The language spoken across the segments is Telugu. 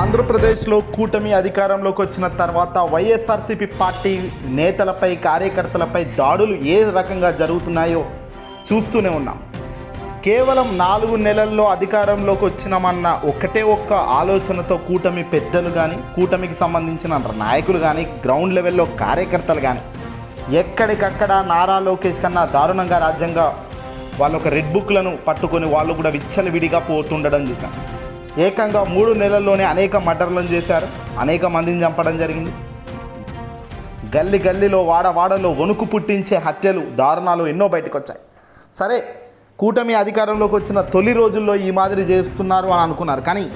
ఆంధ్రప్రదేశ్లో కూటమి అధికారంలోకి వచ్చిన తర్వాత వైఎస్ఆర్సీపీ పార్టీ నేతలపై కార్యకర్తలపై దాడులు ఏ రకంగా జరుగుతున్నాయో చూస్తూనే ఉన్నాం. కేవలం నాలుగు నెలల్లో అధికారంలోకి వచ్చినామన్న ఒకటే ఒక్క ఆలోచనతో కూటమి పెద్దలు కానీ కూటమికి సంబంధించిన నాయకులు కానీ గ్రౌండ్ లెవెల్లో కార్యకర్తలు కానీ ఎక్కడికక్కడ నారా లోకేష్ కన్నా దారుణంగా రాజ్యంగా వాళ్ళు ఒక రెడ్ బుక్లను పట్టుకొని వాళ్ళు కూడా విచ్చలవిడిగా పోతుండడం చూసాం ఏకంగా మూడు నెలల్లోనే అనేక మర్డర్లను చేశారు. అనేక మందిని చంపడం జరిగింది. గల్లి గల్లీలో వాడ వాడలో వణుకు పుట్టించే హత్యలు దారుణాలు ఎన్నో బయటకు వచ్చాయి సరే కూటమి అధికారంలోకి వచ్చిన తొలి రోజుల్లో ఈ మాదిరి చేస్తున్నారు అని అనుకున్నారు. కానీ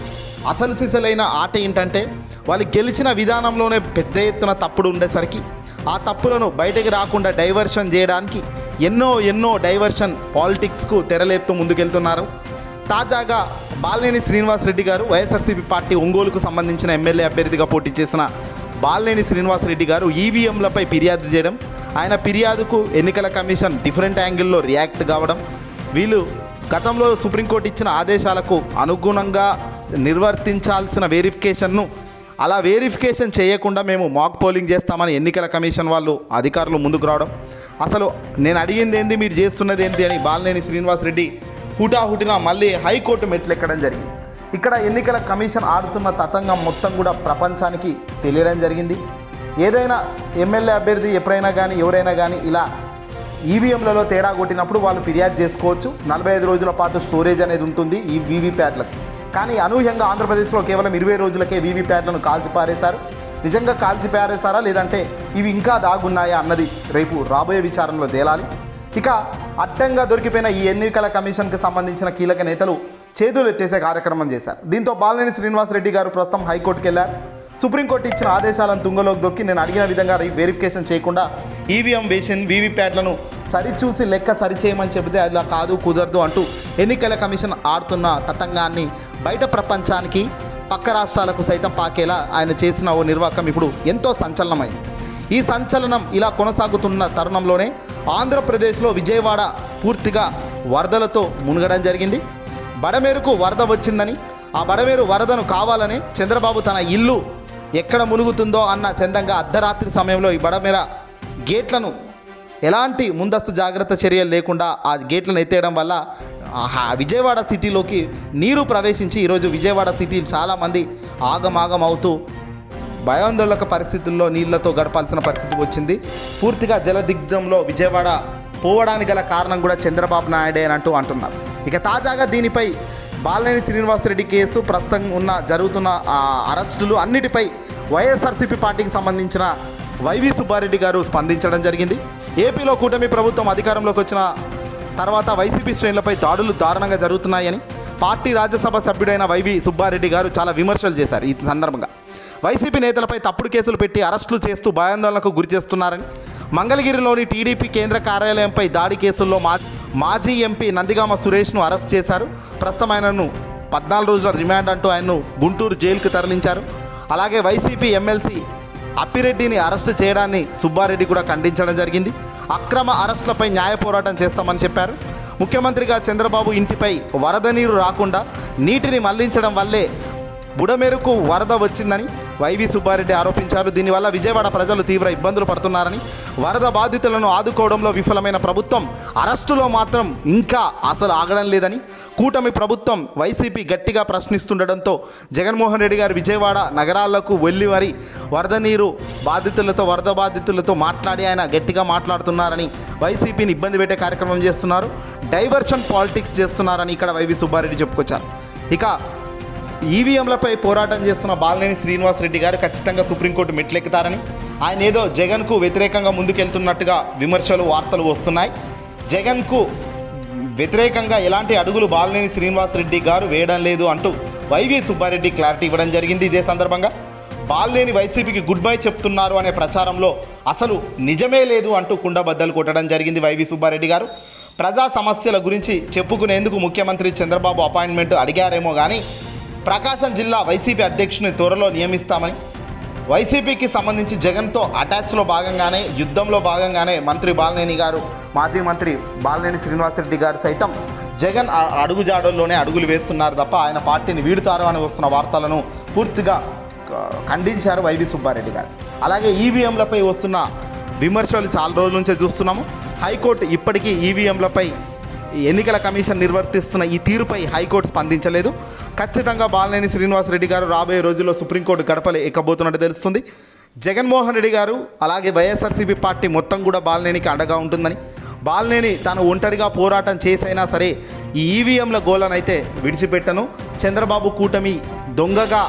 అసలు సిసలైన ఆట ఏంటంటే వాళ్ళు గెలిచిన విధానంలోనే పెద్ద ఎత్తున తప్పుడు ఉండేసరికి ఆ తప్పులను బయటకు రాకుండా డైవర్షన్ చేయడానికి ఎన్నో ఎన్నో డైవర్షన్ పాలిటిక్స్కు తెరలేపుతూ ముందుకెళ్తున్నారు. తాజాగా బాలినేని శ్రీనివాసరెడ్డి గారు వైఎస్ఆర్సీపీ పార్టీ ఒంగోలుకు సంబంధించిన ఎమ్మెల్యే అభ్యర్థిగా పోటీ చేసిన బాలినేని శ్రీనివాసరెడ్డి గారు ఈవీఎంలపై ఫిర్యాదు చేయడం ఆయన ఫిర్యాదుకు ఎన్నికల కమిషన్ డిఫరెంట్ యాంగిల్లో రియాక్ట్ కావడం వీళ్ళు గతంలో సుప్రీంకోర్టు ఇచ్చిన ఆదేశాలకు అనుగుణంగా నిర్వర్తించాల్సిన వెరిఫికేషన్ను అలా వెరిఫికేషన్ చేయకుండా మేము మాక్ పోలింగ్ చేస్తామని ఎన్నికల కమిషన్ వాళ్ళు అధికారులు ముందుకు రావడం. అసలు నేను అడిగింది ఏంది మీరు చేస్తున్నది ఏంటి అని బాలినేని శ్రీనివాసరెడ్డి హుటాహుటిన మళ్ళీ హైకోర్టు మెట్లెక్కడం జరిగింది. ఇక్కడ ఎన్నికల కమిషన్ ఆడుతున్న తతంగం మొత్తం కూడా ప్రపంచానికి తెలియడం జరిగింది. ఏదైనా ఎమ్మెల్యే అభ్యర్థి ఎప్పుడైనా కానీ ఎవరైనా కానీ ఇలా ఈవీఎంలలో తేడా కొట్టినప్పుడు వాళ్ళు ఫిర్యాదు చేసుకోవచ్చు. నలభై ఐదు రోజుల పాటు స్టోరేజ్ అనేది ఉంటుంది ఈ వీవీప్యాట్లకు కానీ అనూహ్యంగా ఆంధ్రప్రదేశ్లో కేవలం ఇరవై రోజులకే వీవీప్యాట్లను కాల్చిపారేశారు. నిజంగా కాల్చిపారేశారా? లేదంటే ఇవి ఇంకా దాగున్నాయా? అన్నది రేపు రాబోయే విచారణలో తేలాలి. ఇక అడ్డంగా దొరికిపోయిన ఈ ఎన్నికల కమిషన్కి సంబంధించిన కీలక నేతలు చేతులు ఎత్తేసే కార్యక్రమం చేశారు. దీంతో బాలినేని శ్రీనివాసరెడ్డి గారు ప్రస్తుతం హైకోర్టుకు వెళ్ళారు సుప్రీంకోర్టు ఇచ్చిన ఆదేశాలను తుంగలోకి దొక్కి నేను అడిగిన విధంగా వెరిఫికేషన్ చేయకుండా ఈవీఎం వేషన్ వీవీప్యాట్లను సరిచూసి లెక్క సరిచేయమని చెబితే అలా కాదు కుదరదు అంటూ ఎన్నికల కమిషన్ ఆడుతున్న తతంగాన్ని బయట ప్రపంచానికి పక్క రాష్ట్రాలకు సైతం పాకేలా ఆయన చేసిన ఓ నిర్వాకం ఇప్పుడు ఎంతో సంచలనమైంది. ఈ సంచలనం ఇలా కొనసాగుతున్న తరుణంలోనే ఆంధ్రప్రదేశ్లో విజయవాడ పూర్తిగా వరదలతో మునగడం జరిగింది. బడమేరుకు వరద వచ్చిందని ఆ బడమేరు వరదను కావాలని చంద్రబాబు తన ఇల్లు ఎక్కడ మునుగుతుందో అన్న చందంగా అర్ధరాత్రి సమయంలో ఈ బడమేర గేట్లను ఎలాంటి ముందస్తు జాగ్రత్త చర్యలు లేకుండా ఆ గేట్లను ఎత్తేయడం వల్ల విజయవాడ సిటీలోకి నీరు ప్రవేశించి ఈరోజు విజయవాడ సిటీ చాలామంది ఆగమాగం అవుతూ భయాందోళక పరిస్థితుల్లో నీళ్ళతో గడపాల్సిన పరిస్థితి వచ్చింది. పూర్తిగా జలదిగ్ధంలో విజయవాడ పోవడానికి గల కారణం కూడా చంద్రబాబు నాయుడే అని అంటూ అంటున్నారు. ఇక తాజాగా దీనిపై బాలినేని శ్రీనివాసరెడ్డి కేసు ప్రస్తుతం ఉన్న జరుగుతున్న అరెస్టులు అన్నిటిపై వైఎస్ఆర్సీపీ పార్టీకి సంబంధించిన వైవి సుబ్బారెడ్డి గారు స్పందించడం జరిగింది. ఏపీలో కూటమి ప్రభుత్వం అధికారంలోకి వచ్చిన తర్వాత వైసీపీ శ్రేణులపై దాడులు దారుణంగా జరుగుతున్నాయని పార్టీ రాజ్యసభ సభ్యుడైన వైవి సుబ్బారెడ్డి గారు చాలా విమర్శలు చేశారు ఈ సందర్భంగా. వైసీపీ నేతలపై తప్పుడు కేసులు పెట్టి అరెస్టులు చేస్తూ భయాందోళనకు గురి చేస్తున్నారని మంగళగిరిలోని టీడీపీ కేంద్ర కార్యాలయంపై దాడి కేసుల్లో మా మాజీ ఎంపీ నందిగామ సురేష్ను అరెస్ట్ చేశారు. ప్రస్తుతం ఆయనను పద్నాలుగు రోజుల రిమాండ్ అంటూ ఆయన్ను గుంటూరు జైలుకు తరలించారు. అలాగే వైసీపీ ఎమ్మెల్సీ అప్పిరెడ్డిని అరెస్టు చేయడాన్ని సుబ్బారెడ్డి కూడా ఖండించడం జరిగింది. అక్రమ అరెస్టులపై న్యాయ పోరాటం చేస్తామని చెప్పారు. ముఖ్యమంత్రిగా చంద్రబాబు ఇంటిపై వరద నీరు రాకుండా నీటిని మళ్ళించడం వల్లే బుడమేరుకు వరద వచ్చిందని వైవి సుబ్బారెడ్డి ఆరోపించారు. దీనివల్ల విజయవాడ ప్రజలు తీవ్ర ఇబ్బందులు పడుతున్నారని వరద బాధితులను ఆదుకోవడంలో విఫలమైన ప్రభుత్వం అరెస్టులో మాత్రం ఇంకా అసలు ఆగడం లేదని కూటమి ప్రభుత్వం వైసీపీ గట్టిగా ప్రశ్నిస్తుండటంతో జగన్మోహన్ రెడ్డి గారు విజయవాడ నగరాలకు వెళ్ళి మరి వరద నీరు బాధితులతో వరద బాధితులతో మాట్లాడి ఆయన గట్టిగా మాట్లాడుతున్నారని వైసీపీని ఇబ్బంది పెట్టే కార్యక్రమం చేస్తున్నారు. డైవర్షన్ పాలిటిక్స్ చేస్తున్నారని ఇక్కడ వైవి సుబ్బారెడ్డి చెప్పుకొచ్చారు. ఇక ఈవీఎంలపై పోరాటం చేస్తున్న బాలినేని శ్రీనివాసరెడ్డి గారు ఖచ్చితంగా సుప్రీంకోర్టు మెట్లెక్కుతారని. ఆయన ఏదో జగన్కు వ్యతిరేకంగా ముందుకెళ్తున్నట్టుగా విమర్శలు వార్తలు వస్తున్నాయి. జగన్కు వ్యతిరేకంగా ఎలాంటి అడుగులు బాలినేని శ్రీనివాసరెడ్డి గారు వేయడం లేదు అంటూ వైవి సుబ్బారెడ్డి క్లారిటీ ఇవ్వడం జరిగింది ఇదే సందర్భంగా. బాలినేని వైసీపీకి గుడ్ బై చెప్తున్నారు అనే ప్రచారంలో అసలు నిజమే లేదు అంటూ కుండబద్దలు కొట్టడం జరిగింది వైవి సుబ్బారెడ్డి గారు. ప్రజా సమస్యల గురించి చెప్పుకునేందుకు ముఖ్యమంత్రి చంద్రబాబు అపాయింట్మెంట్ అడిగారేమో కానీ ప్రకాశం జిల్లా వైసీపీ అధ్యక్షుని త్వరలో నియమిస్తామని వైసీపీకి సంబంధించి జగన్తో అటాచ్లో భాగంగానే యుద్ధంలో భాగంగానే మంత్రి బాలినేని గారు మాజీ మంత్రి బాలినేని శ్రీనివాసరెడ్డి గారు సైతం జగన్ అడుగుజాడల్లోనే అడుగులు వేస్తున్నారు తప్ప ఆయన పార్టీని వీడుతారు అని వస్తున్న వార్తలను పూర్తిగా ఖండించారు వైవి సుబ్బారెడ్డి గారు. అలాగే ఈవీఎంలపై వస్తున్న విమర్శలు చాలా రోజుల నుంచే చూస్తున్నాము. హైకోర్టు ఇప్పటికీ ఈవీఎంలపై ఎన్నికల కమిషన్ నిర్వర్తిస్తున్న ఈ తీరుపై హైకోర్టు స్పందించలేదు. ఖచ్చితంగా బాలినేని శ్రీనివాసరెడ్డి గారు రాబోయే రోజుల్లో సుప్రీంకోర్టు గడపలే ఎక్కబోతున్నట్టు తెలుస్తుంది. జగన్మోహన్ రెడ్డి గారు అలాగే వైఎస్ఆర్సీపీ పార్టీ మొత్తం కూడా బాలినేనికి అండగా ఉంటుందని. బాలినేని తాను ఒంటరిగా పోరాటం చేసైనా సరే ఈ ఈవీఎంల గోలనైతే విడిచిపెట్టను. చంద్రబాబు కూటమి దొంగగా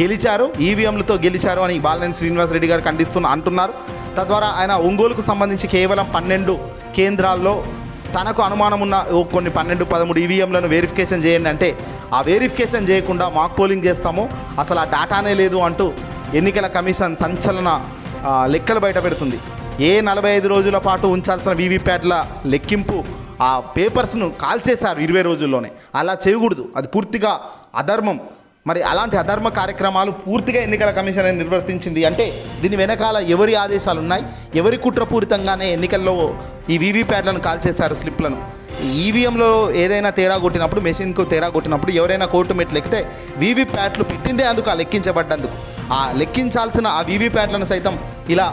గెలిచారు ఈవీఎంలతో గెలిచారు అని బాలినేని శ్రీనివాసరెడ్డి గారు ఖండిస్తున్న అంటున్నారు. తద్వారా ఆయన ఒంగోలుకు సంబంధించి కేవలం పన్నెండు కేంద్రాల్లో తనకు అనుమానం ఉన్న ఓ కొన్ని పన్నెండు పదమూడు ఈవీఎంలను వెరిఫికేషన్ చేయండి అంటే ఆ వెరిఫికేషన్ చేయకుండా మాక్ పోలింగ్ చేస్తాము. అసలు ఆ డాటానే లేదు అంటూ ఎన్నికల కమిషన్ సంచలన లెక్కలు బయట పెడుతుంది. ఏ నలభై ఐదు రోజుల పాటు ఉంచాల్సిన వీవీప్యాట్ల లెక్కింపు ఆ పేపర్స్ను కాల్చేశారు ఇరవై రోజుల్లోనే. అలా చేయకూడదు. అది పూర్తిగా అధర్మం. మరి అలాంటి అధర్మ కార్యక్రమాలు పూర్తిగా ఎన్నికల కమిషన్ నిర్వర్తించింది. అంటే దీని వెనకాల ఎవరి ఆదేశాలు ఉన్నాయి? ఎవరి కుట్రపూరితంగానే ఎన్నికల్లో ఈ వీవీప్యాట్లను కాల్చేశారు స్లిప్లను? ఈవీఎంలో ఏదైనా తేడా కొట్టినప్పుడు మెషిన్కు తేడా కొట్టినప్పుడు ఎవరైనా కోర్టు మెట్లు ఎక్కితే వీవీప్యాట్లు పెట్టిందే అందుకు ఆ లెక్కించబడ్డందుకు. ఆ లెక్కించాల్సిన ఆ వీవీప్యాట్లను సైతం ఇలా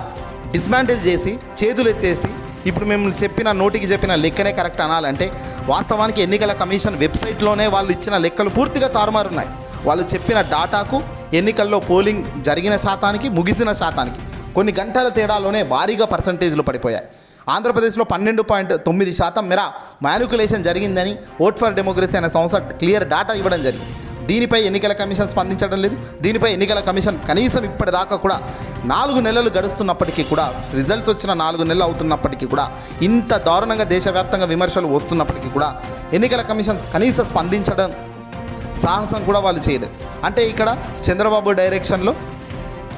డిస్మాంటిల్ చేసి చేతులు ఎత్తేసి ఇప్పుడు మేము చెప్పిన నోటికి చెప్పిన లెక్కనే కరెక్ట్ అనాలంటే వాస్తవానికి ఎన్నికల కమిషన్ వెబ్సైట్లోనే వాళ్ళు ఇచ్చిన లెక్కలు పూర్తిగా తారుమారున్నాయి. వాళ్ళు చెప్పిన డాటాకు ఎన్నికల్లో పోలింగ్ జరిగిన శాతానికి ముగిసిన శాతానికి కొన్ని గంటల తేడాలోనే భారీగా పర్సంటేజ్లు పడిపోయాయి. ఆంధ్రప్రదేశ్లో పన్నెండు పాయింట్ తొమ్మిది శాతం మేర మ్యానుకులేషన్ జరిగిందని ఓట్ ఫర్ డెమోక్రసీ అనే సంస్థ క్లియర్ డాటా ఇవ్వడం జరిగింది. దీనిపై ఎన్నికల కమిషన్ స్పందించడం లేదు. దీనిపై ఎన్నికల కమిషన్ కనీసం ఇప్పటిదాకా కూడా నాలుగు నెలలు గడుస్తున్నప్పటికీ కూడా రిజల్ట్స్ వచ్చిన నాలుగు నెలలు అవుతున్నప్పటికీ కూడా ఇంత దారుణంగా దేశవ్యాప్తంగా విమర్శలు వస్తున్నప్పటికీ కూడా ఎన్నికల కమిషన్ కనీసం స్పందించడం సాహసం కూడా వాళ్ళు చేయలేదు. అంటే ఇక్కడ చంద్రబాబు డైరెక్షన్లో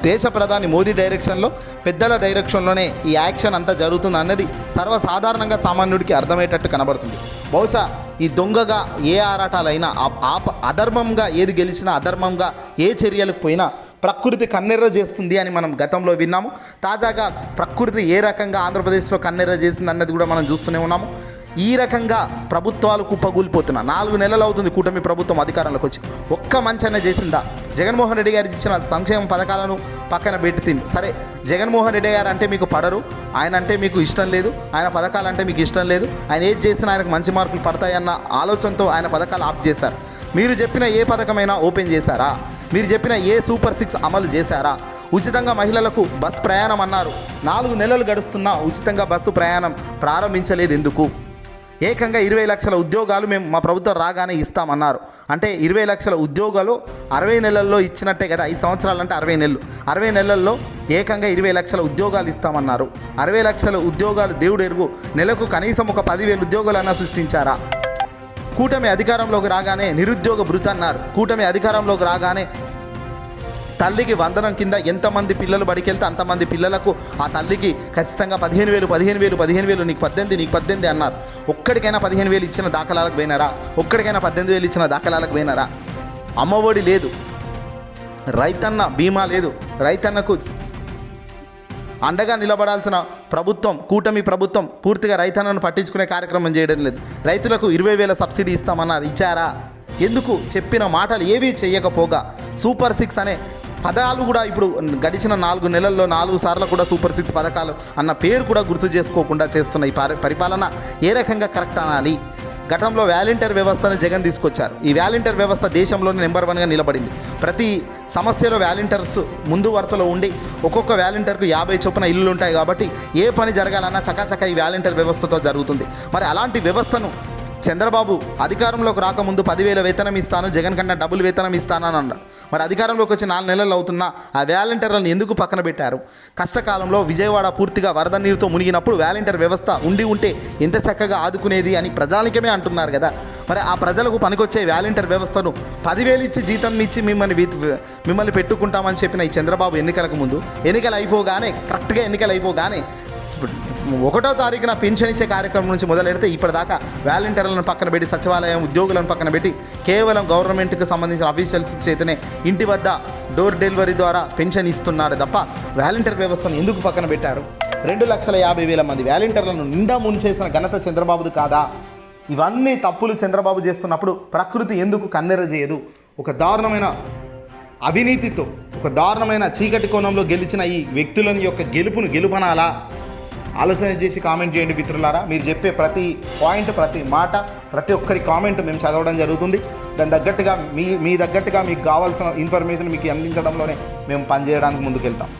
దేశ ప్రధాని మోదీ డైరెక్షన్లో పెద్దల డైరెక్షన్లోనే ఈ యాక్షన్ అంతా జరుగుతుంది అన్నది సర్వసాధారణంగా సామాన్యుడికి అర్థమయ్యేటట్టు కనబడుతుంది. బహుశా ఈ దొంగగా ఏ ఆరాటాలైనా ఆ- ఆప అధర్మంగా ఏది గెలిచినా అధర్మంగా ఏ చర్యలకు పోయినా ప్రకృతి కన్నెర్ర చేస్తుంది అని మనం గతంలో విన్నాము. తాజాగా ప్రకృతి ఏ రకంగా ఆంధ్రప్రదేశ్లో కన్నెర్ర చేసింది అన్నది కూడా మనం చూస్తూనే ఉన్నాము. ఈ రకంగా ప్రభుత్వాలు కుప్పగూలిపోతున్నా నాలుగు నెలలు అవుతుంది కూటమి ప్రభుత్వం అధికారంలోకి వచ్చి. ఒక్క మంచన చేసిందా? జగన్మోహన్ రెడ్డి గారు ఇచ్చిన సంక్షేమ పథకాలను పక్కన పెట్టి సరే జగన్మోహన్ రెడ్డి గారు అంటే మీకు పడరు. ఆయన అంటే మీకు ఇష్టం లేదు. ఆయన పథకాలు అంటే మీకు ఇష్టం లేదు. ఆయన ఏది చేసినా ఆయనకు మంచి మార్కులు పడతాయన్న ఆలోచనతో ఆయన పథకాలు ఆఫ్ చేశారు. మీరు చెప్పిన ఏ పథకమైనా ఓపెన్ చేశారా? మీరు చెప్పిన ఏ సూపర్ సిక్స్ అమలు చేశారా? ఉచితంగా మహిళలకు బస్ ప్రయాణం అన్నారు. నాలుగు నెలలు గడుస్తున్నా ఉచితంగా బస్సు ప్రయాణం ప్రారంభించలేదు ఎందుకు? ఏకంగా ఇరవై లక్షల ఉద్యోగాలు మేము మా ప్రభుత్వం రాగానే ఇస్తామన్నారు. అంటే ఇరవై లక్షల ఉద్యోగాలు అరవై నెలల్లో ఇచ్చినట్టే కదా ఐదు సంవత్సరాలు అంటే అరవై నెలలు. అరవై నెలల్లో ఏకంగా ఇరవై లక్షల ఉద్యోగాలు ఇస్తామన్నారు. అరవై లక్షల ఉద్యోగాలు దేవుడు ఎరుగు. నెలకు కనీసం ఒక పదివేలు ఉద్యోగాలన్నా సృష్టించారా? కూటమి అధికారంలోకి రాగానే నిరుద్యోగ భృతి అన్నారు కూటమి అధికారంలోకి రాగానే తల్లికి వందనం కింద ఎంతమంది పిల్లలు బడికెళ్తే అంతమంది పిల్లలకు ఆ తల్లికి ఖచ్చితంగా పదిహేను వేలు పదిహేను వేలు పదిహేను వేలు నీకు పద్దెనిమిది నీకు పద్దెనిమిది అన్నారు. ఒక్కడికైనా పదిహేను వేలు ఇచ్చిన దాఖలాలకు పోయినారా? ఒక్కడికైనా పద్దెనిమిది వేలు ఇచ్చిన దాఖలాలకు పోయినారా? అమ్మఒడి లేదు. రైతన్న బీమా లేదు. రైతన్నకు అండగా నిలబడాల్సిన ప్రభుత్వం కూటమి ప్రభుత్వం పూర్తిగా రైతన్నను పట్టించుకునే కార్యక్రమం చేయడం లేదు. రైతులకు ఇరవై వేల సబ్సిడీ ఇస్తామన్నారు. ఇచ్చారా? ఎందుకు? చెప్పిన మాటలు ఏవీ చేయకపోగా సూపర్ సిక్స్ అనే పదాలు కూడా ఇప్పుడు గడిచిన నాలుగు నెలల్లో నాలుగు సార్లు కూడా సూపర్ సిక్స్ పథకాలు అన్న పేరు కూడా గుర్తు చేసుకోకుండా చేస్తున్న ఈ పరిపాలన ఏ రకంగా కరెక్ట్ అనాలి? గతంలో వ్యాలంటీర్ వ్యవస్థను జగన్ తీసుకొచ్చారు. ఈ వ్యాలంటీర్ వ్యవస్థ దేశంలోనే నెంబర్ వన్గా నిలబడింది. ప్రతి సమస్యలో వ్యాలంటీర్స్ ముందు వరుసలో ఉండి ఒక్కొక్క వ్యాలంటీర్కు యాభై చొప్పున ఇల్లులు ఉంటాయి కాబట్టి ఏ పని జరగాలన్నా చకాచక ఈ వ్యాలంటీర్ వ్యవస్థతో జరుగుతుంది. మరి అలాంటి వ్యవస్థను చంద్రబాబు అధికారంలోకి రాకముందు పదివేల వేతనం ఇస్తాను జగన్ కన్నా డబుల్ వేతనం ఇస్తానని అన్నాడు. మరి అధికారంలోకి వచ్చి నాలుగు నెలలు అవుతున్నా ఆ వ్యాలంటీర్లను ఎందుకు పక్కన పెట్టారు? కష్టకాలంలో విజయవాడ పూర్తిగా వరద నీరుతో మునిగినప్పుడు వ్యాలంటీర్ వ్యవస్థ ఉండి ఉంటే ఎంత చక్కగా ఆదుకునేది అని ప్రజానికమే అంటున్నారు కదా. మరి ఆ ప్రజలకు పనికొచ్చే వ్యాలంటీర్ వ్యవస్థను పదివేలు ఇచ్చి జీతం ఇచ్చి మిమ్మల్ని విత్- మిమ్మల్ని పెట్టుకుంటామని చెప్పిన ఈ చంద్రబాబు ఎన్నికలకు ముందు ఎన్నికలు అయిపోగానే కరెక్ట్గా ఎన్నికలు అయిపోగానే ఒకటో తారీఖున పెన్షన్ ఇచ్చే కార్యక్రమం నుంచి మొదలెడితే ఇప్పటిదాకా వాలంటీర్లను పక్కన పెట్టి సచివాలయం ఉద్యోగులను పక్కన పెట్టి కేవలం గవర్నమెంట్కి సంబంధించిన అఫీషియల్స్ చేతనే ఇంటి వద్ద డోర్ డెలివరీ ద్వారా పెన్షన్ ఇస్తున్నాడు తప్ప వాలంటీర్ వ్యవస్థను ఎందుకు పక్కన పెట్టారు? రెండు లక్షల యాభై వేల మంది వాలంటీర్లను నిండా ముంచేసిన ఘనత చంద్రబాబుది కాదా? ఇవన్నీ తప్పులు చంద్రబాబు చేస్తున్నప్పుడు ప్రకృతి ఎందుకు కన్నెర చేయదు? ఒక దారుణమైన అవినీతితో ఒక దారుణమైన చీకటి కోణంలో గెలిచిన ఈ వ్యక్తులని యొక్క గెలుపును గెలుపనాలా? ఆలోచన చేసి కామెంట్ చేయండి మిత్రులారా. మీరు చెప్పే ప్రతి పాయింట్ ప్రతి మాట ప్రతి ఒక్కరి కామెంట్ మేము చదవడం జరుగుతుంది. దాని తగ్గట్టుగా మీ మీ తగ్గట్టుగా మీకు కావాల్సిన ఇన్ఫర్మేషన్ మీకు అందించడంలోనే మేము పనిచేయడానికి ముందుకెళ్తాం.